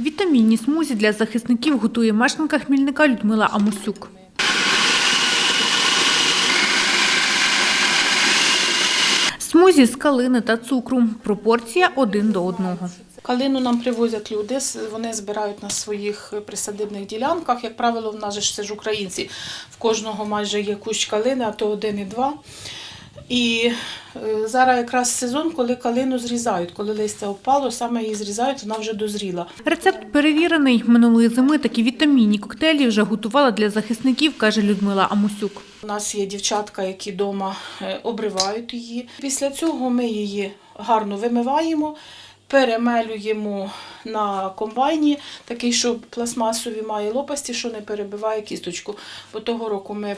Вітамінні смузі для захисників готує мешканка Хмільника Людмила Амусюк. Смузі з калини та цукру. Пропорція один до одного. Калину нам привозять люди, вони збирають на своїх присадибних ділянках. Як правило, в нас же ж це ж українці. В кожного майже є кущ калини, а то один і два. І е, зараз якраз сезон, коли калину зрізають, коли листя опало, саме її зрізають, вона вже дозріла. Рецепт перевірений. Минулої зими такі вітамінні коктейлі вже готувала для захисників, каже Людмила Амусюк. У нас є дівчатка, які вдома обривають її. Після цього ми її гарно вимиваємо, перемелюємо на комбайні, такий, що пластмасові має лопасті, що не перебиває кісточку. Бо того року ми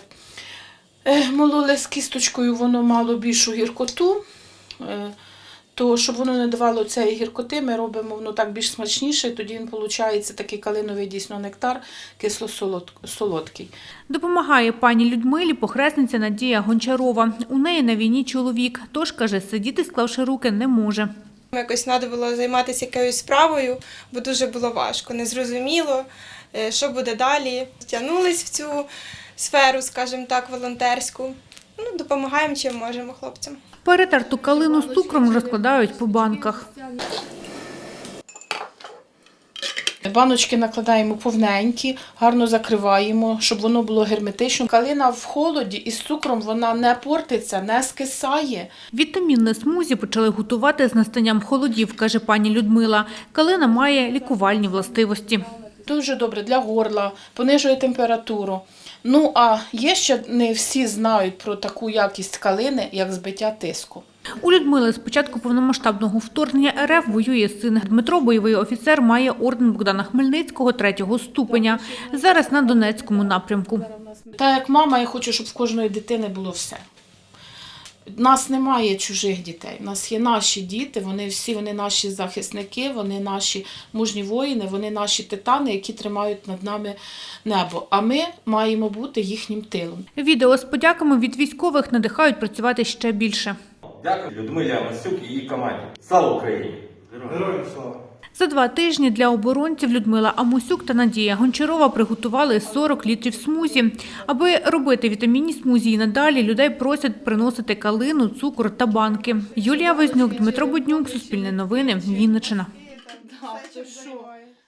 е, мололи з кісточкою, воно мало більшу гіркоту. Е, То щоб воно не давало цієї гіркоти, ми робимо воно так більш смачніше, і тоді він виходить такий калиновий дійсно нектар, кисло-солодкий. Допомагає пані Людмилі похресниця Надія Гончарова. У неї на війні чоловік, тож, каже, сидіти склавши руки не може. Якось треба було займатися якоюсь справою, бо дуже було важко, незрозуміло, е, що буде далі. Втягнулись в цю сферу, скажімо так, волонтерську. Ну, допомагаємо чим можемо хлопцям. Перетерту калину з цукром розкладають по банках. Баночки накладаємо повненькі, гарно закриваємо, щоб воно було герметично. Калина в холоді із цукром вона не портиться, не скисає. Вітамінне смузі почали готувати з настанням холодів, каже пані Людмила. Калина має лікувальні властивості. Дуже добре для горла, понижує температуру. Ну а є ще не всі знають про таку якість калини, як збиття тиску. У Людмили з початку повномасштабного вторгнення РФ воює син. Дмитро, бойовий офіцер, має орден Богдана Хмельницького третього ступеня. Зараз на Донецькому напрямку. Та як мама, я хочу, щоб в кожної дитини було все. У нас немає чужих дітей. У нас є наші діти, вони всі вони наші захисники, вони наші мужні воїни, вони наші титани, які тримають над нами небо. А ми маємо бути їхнім тилом. Відео з подяками від військових надихають працювати ще більше. Дякую Людмилі Амасюк і її команді. Слава Україні! Героям слава! За два тижні для оборонців Людмила Амусюк та Надія Гончарова приготували 40 літрів смузі. Аби робити вітамінні смузі і надалі, людей просять приносити калину, цукор та банки. Юлія Вознюк, Дмитро Буднюк, Суспільне новини, Вінничина.